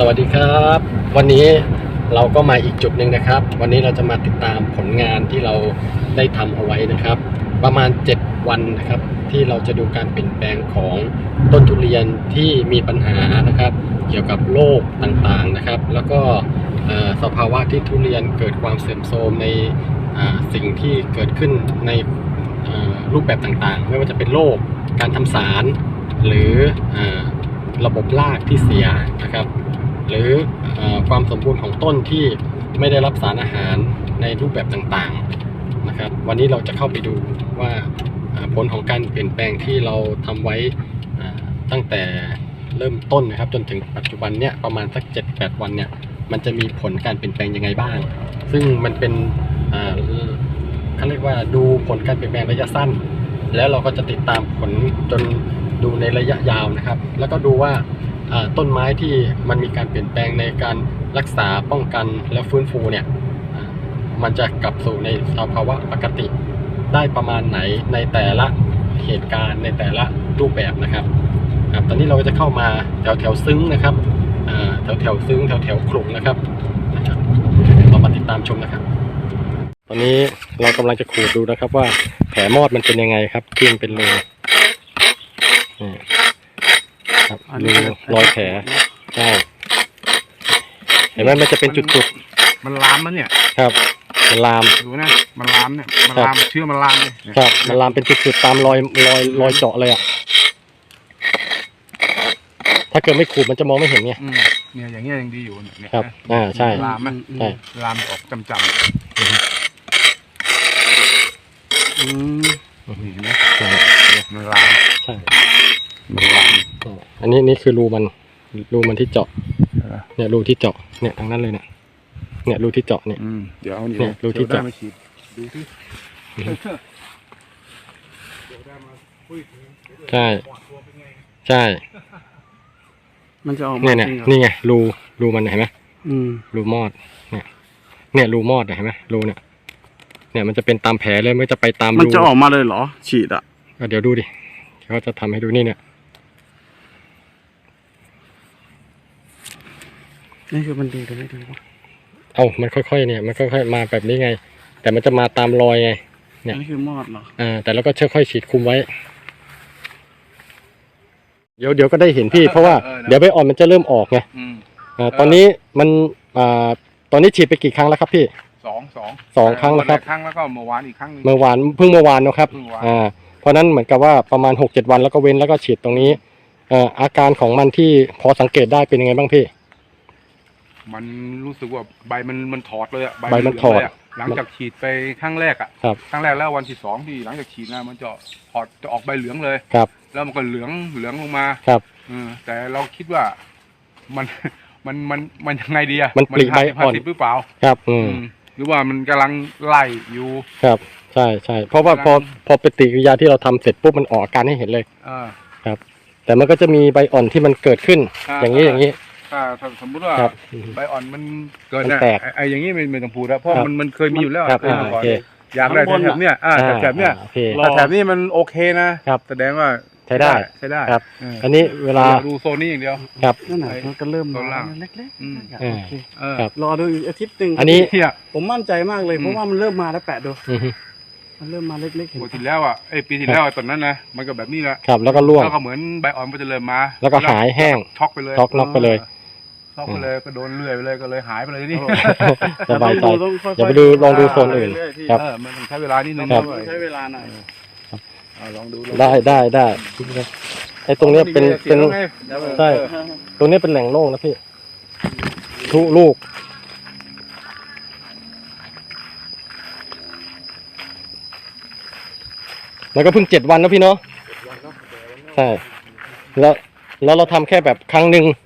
สวัสดีครับ วันนี้เราก็มาอีกจุดหนึ่งนะครับ วันนี้เราจะมาติดตามผลงานที่เราได้ทำเอาไว้นะครับ ประมาณ 7 วันนะครับ ที่เราจะดูการเปลี่ยนแปลงของต้นทุเรียนที่มีปัญหานะครับ เกี่ยวกับโรคต่างๆนะครับ แล้วก็สภาวะที่ทุเรียนเกิดความเสื่อมโทรมในสิ่งที่เกิดขึ้นในรูปแบบต่างๆ ไม่ว่าจะเป็นโรคการทำสาร หรืออระบบรากที่เสียนะครับ หรืออความสมบูรณ์ของต้นที่ไม่ได้รับสารอาหารในรูปแบบต่างๆนะครับ วันนี้เราจะเข้าไปดูว่าผลของการเปลี่ยนแปลงที่เราทำไว้ตั้งแต่เริ่มต้นนะครับ จนถึงปัจจุบันเนี่ยประมาณสัก 7-8 วันเนี่ยมันจะมีผลการเปลี่ยนแปลงยังไงบ้าง ซึ่งมันเป็นเขาเรียกว่าดูผลการเปลี่ยนแปลงระยะสั้น แล้วเราก็จะติดตามผลจนดูในระยะยาวนะครับ แล้วก็ดูว่า ต้นไม้ที่มันมีการเปลี่ยนแปลงในการรักษาป้องกันและฟื้นฟูเนี่ยมันจะกลับสู่ในสภาวะปกติได้ประมาณไหนในแต่ละเหตุการณ์ในแต่ละรูปแบบนะครับครับตอนนี้เราก็จะเข้ามาแถวแถวซึ้งนะครับแถวแถวซึ้งแถวแถวขลุงนนะครับเรามาติดตามชมนะครับ ตอนนี้เรากำลังจะขูดดูนะครับว่าแผลมอดมันเป็นยังไงครับที่มันเป็นรูนี่ ครับรูรอยแผลใช่เห็นไหมมันจะเป็นจุดมันลามมันเนี่ย ๆครับ มันลาม ดูนะ มันลามเนี่ย มันครับลาม เชื้อมันลามเลยเนี่ยครับ มันลามเป็นจุดๆตามรอยรอยรอยเจาะเลยอะ ถ้าเกิดไม่ขูดมันจะมองไม่เห็นไง อืมเนี่ยอย่างเงี้ยยังดีอยู่เนี่ยเนี่ยครับ นะอ่า ใช่ ลามไหมใช่ ลามออกจำจอืมำนี่เห็นไหมใช่ เนี่ยมันลาม ใช่ มันลาม อันนี้นี่คือรูมัน รูมันที่เจาะเออเนี่ยรูที่เจาะ เนี่ยทางนั้นเลยเนี่ย เนี่ยรูที่เจาะเนี่ยอืมเดี๋ยวเอานี่เนี่ยดูที่เดี๋ยวได้จับมาฉีดดูที่อือฮึเดี๋ยวได้มาคุยถึงใช่ปอดตัวเป็นไงใช่ มันจะออกมาเนี่ยเนี่ยจริงหรอนี่ไงรูรูมันเห็นไหมอืมรูมอด เนี่ย เนี่ยรูมอดเห็นไหมรูเนี่ย เนี่ยมันจะเป็นตามแผลเลยไม่จะไปตามมันรูจะออกมาเลยเหรอ ฉีดอะอะเดี๋ยวดูดิเขาจะทำให้ดูนี่เนี่ย นี่คือมันดีหรือไม่ดีวะเอามันค่อยๆเนี่ยมันค่อยๆมาแบบนี้ไง แต่มันจะมาตามรอยไง เนี่ย นี่คือมอดเหรออ่าแต่เราก็ค่อยๆฉีดคุมไว้ เดี๋ยวเดี๋ยวก็ได้เห็นพี่เพราะว่าเดี๋ยวใบอ่อนมันจะเริ่มออกไงอืม อ่าตอนนี้มันอ่าตอนนี้ฉีดไปกี่ครั้งแล้วครับพี่ สองสองสองครั้งแล้วครับวันแกครั้งแล้วก็เมื่อวานอีกครั้งหนึง เมื่อวานเพิ่งเมื่อวานเนอะครับเพิ่งเมื่อวาน อ่าเพราะนั้นเหมือนกับว่าประมาณหกเจ็ดวันแล้วก็เว้นแล้วก็ฉีดตรงนี้เอ่ออาการของมันที่พอสังเกตได้เป็นยังไงบ้างพี่ มันรู้สึกว่าใบมันมันถอดเลยอะใบมันถอดเหลืงเลยะหลังจากฉีดไปครั้งแรกอะครับ ครั้งแรกแล้ววันที่สองที่หลังจากฉีดนะมันจะถอดจะออกใบเหลืองเลยครับ แล้วมันก็เหลืองเหลืองลงมาครับเออแต่เราคิดว่ามันมันมันมันยังไงดีอะมันปลีใบอ่อน50หรือเปล่าครับ อืมอืมหรือว่ามันกำลังไล่อยู่ครับ ใช่ใช่เพราะว่าพอพอปฏิกิริยาที่เราทำเสร็จปุ๊บมันออกอาการให้เห็นเลยเออแต่มันก็จะมีใบอ่อนที่มันเกิดขึ้นอ่าอย่างนี้อย่างนี้ ถ้าถ้าสมมุติว่าครับ ใบอ่อนมันเกิดมันนะแตกไอ้ไอ้อย่างนี้ไม่ไม่ต้องพูดแล้วเพราะครับมันมันเคยมีอยู่แล้วครับเคยอ่ามาโอก่อนเค อยากได้ข้างบนแถบๆเนี้ยอ่าอ่าแถบๆเนี้ยอ่าโอเค รอ ถ้าแถบนี้มันโอเคนะครับ แสดงว่าใช้ได้ ใช้ได้ครับ เอออันนี้เวลาดูโซนนี้อย่างเดียว ครับ นั่นน่ะมันก็เริ่มตัวล่าง เล็กๆอืมๆอ่าโอเคเออครับ รอดูอีกอาทิตย์หนึ่งอันนี้เนี่ย ผมมั่นใจมากเลยอืม เพราะว่ามันเริ่มมาแล้วแปะดู อือฮึมันเริ่มมาเล็กๆเห็นปกปะติแล้วอะไอ้ปีที่แล้วอะตอนนั้นนะมันก็แบบนี้แหละครับแล้วก็ร่วง แล้วก็เหมือนใบอ่อนมันจะเริ่มมาแล้วก็หายแห้งช็อกไปเลย ช็อกน็อกไปเลย ช็อกไปเลยก็โดนเลื่อยไปเลยก็เลยหายไปเลยนี่ สบายใจต้องค่ๆอย่าไปดูลองดูโซนอื่นเรื่ยๆพี่ครับ เออมันต้องใช้เวลานิดนึงครับ ด้วยใช้เวลาหน่อยอ่าลองดูลองได้ได้ได้ไอ้ตรงเนี้ยเป็นเป็นไงใช่ตรงนี้เป็นแหล่งโล่งนะพี่ทุกลูก แล้วก็เพิ่งเจ็ดวันนะพี่เนาะใช่ แล้วแล้วเราทำแค่แบบครั้งหนึ่งวันนี้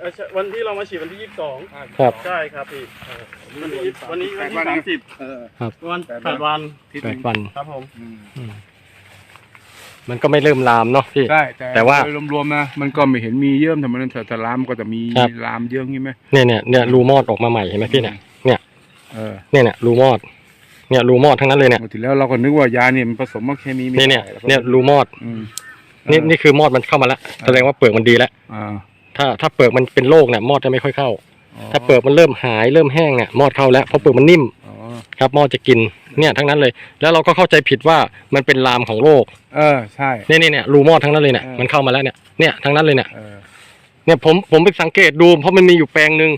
เอ่อใช่วันที่เรามาฉีดวันที่ยี่สิบสองครับ ใช่ครับพี่วันนี้วันนี้วันที่แปดสามสิบเออวันแปดวันแปดวันทิศหแปนึ่ดงวันครับผมอืมมันก็ไม่เริ่มลามเนาะพี่ ใช่แต่แต่ว่าโดยรวมๆนะมันก็ไม่เห็นมีเยื่อมทำไมนั้นแต่ลามก็จะมีครับ ลามเยื่อมใช่ไหมเนี่ยเนี่ยเนี่ยรูมอดออกมาใหม่เห็นไหมพี่เนี่ยเนี่ยเออเนี่ยเนี่ยรูมอด เนี่ยรูมอดทั้งนั้นเลยเนี่ยปกติแล้วเราก็นึกว่ายาเนี่ยมันผสมกับเคมีไม่เนี่ยเนี่ยได้เนี่ยรูมอด อืมนี่นี่คือมอดมันเข้ามาแล้วแสดงว่าเปลือกมันดีแล้ว อ่า ถ้าถ้าเปลือกมันเป็นโรคเนี่ยมอดจะไม่ค่อยเข้าอ๋อถ้าเปลือกมันเริ่มหายเริ่มแห้งเนี่ยมอดเข้าแล้วเพราะเปลือกมันนิ่มอ๋อครับมอดจะกินเนี่ยทั้งนั้นเลย แล้วเราก็เข้าใจผิดว่ามันเป็นลามของโรคเออใช่เนี่ยเนี่ยเนี่ยรูมอดทั้งนั้นเลยเนี่ยเออมันเข้ามาแล้วเนี่ยเนี่ยทั้งนั้นเลยเนี่ยเออเนี่ยผมผมไปสังเกตดูเพราะมันมีอยู่แปลงหนึ่ง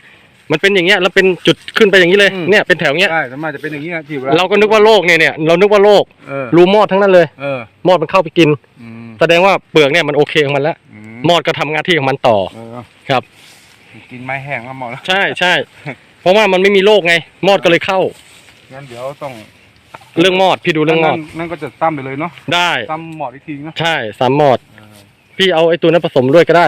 มันเป็นอย่างเงี้ยแล้วเป็นจุดขึ้นไปอย่างนี้เลยเนี่ยเป็นแถวเงี้ยใช่สวนมากจะเป็นอย่างนี้นะที่วลเราก็นึกว่าโรคเนี่ยเนี่ยเรานึกว่าโรคเออรูมอดทั้งนั้นเลยเออมอดมันเข้าไปกินอืมแสดงว่าเปลือกเนี่ยมันโอเคของมันแล้วอื มอดก็ทำหน้าที่ของมันต่อเออครับ กินไม้แห้งก็หมดแล้วใช่ใช่เพราะว่ามันไม่มีโรคไง มอดก็เลยเข้า งั้นเดี๋ยวต้องเรื่องมอดพี่ดูเรื่องมอดนั่นนั่นก็จะตั้มไปเลยเนาะได้ ตั้มหมอดอีกทีนะใช่สามมอด เออพี่เอาไอ้ตัวนั้นผสมด้วยก็ได้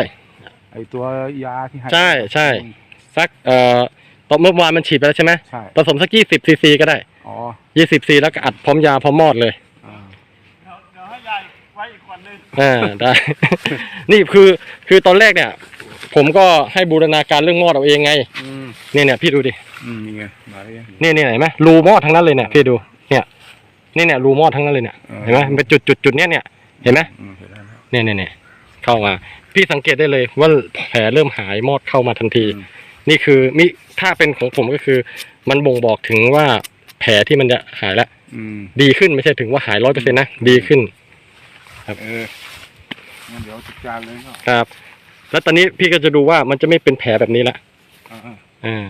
ไอตัวยาที่ให้ใช่ใช่อืมสักเอ่อตอนเมื่อวานมันฉีดไปแล้วใช่ไหมใช่ผสมสักยี่สิบซีซีก็ได้อ๋อยี่สิบซีแล้วก็อัดพร้อมยาพร้อมมอดเลย อ่าเดี๋ยวเดี๋ยวให้ยาย ไว้อีกขวดหนึงอ่าได้ นี่คือคือตอนแรกเนี่ย ผมก็ให้บูรณาการเรื่องมอดเอาเองไงอืมเนี่ยเนี่ยพี่ดูดิอืมนี่ไงมาเลยนี่นี่เห็นไหมรูมอดทั้งนั้นเลยเนี่ยพี่ดูเนี่ยนี่เนี่ยรูมอดทั้งนั้นเลยเนี่ยอ่า เห็นไหมมันเป็นจุดจุดจุดเนี้ยเนี่ยเห็นไหมอืมเห็นแล้วนะเนี่ยเนี่ยเนี่ยเข้ามา พี่สังเกตได้เลยว่าแผลเริ่มหายมอดเข้ามาทันทีอืมนี่คือมิถ้าเป็นของผมก็คือ มันบ่งบอกถึงว่าแผลที่มันจะหายแล้ว อืม ดีขึ้นไม่ใช่ถึงว่าหายร้อยเปอร์เซ็นต์นะ ดีขึ้น เอองั้นเดี๋ยวจัดการเลยเนาะครับ แล้วตอนนี้พี่ก็จะดูว่ามันจะไม่เป็นแผลแบบนี้ละอ่า อ่า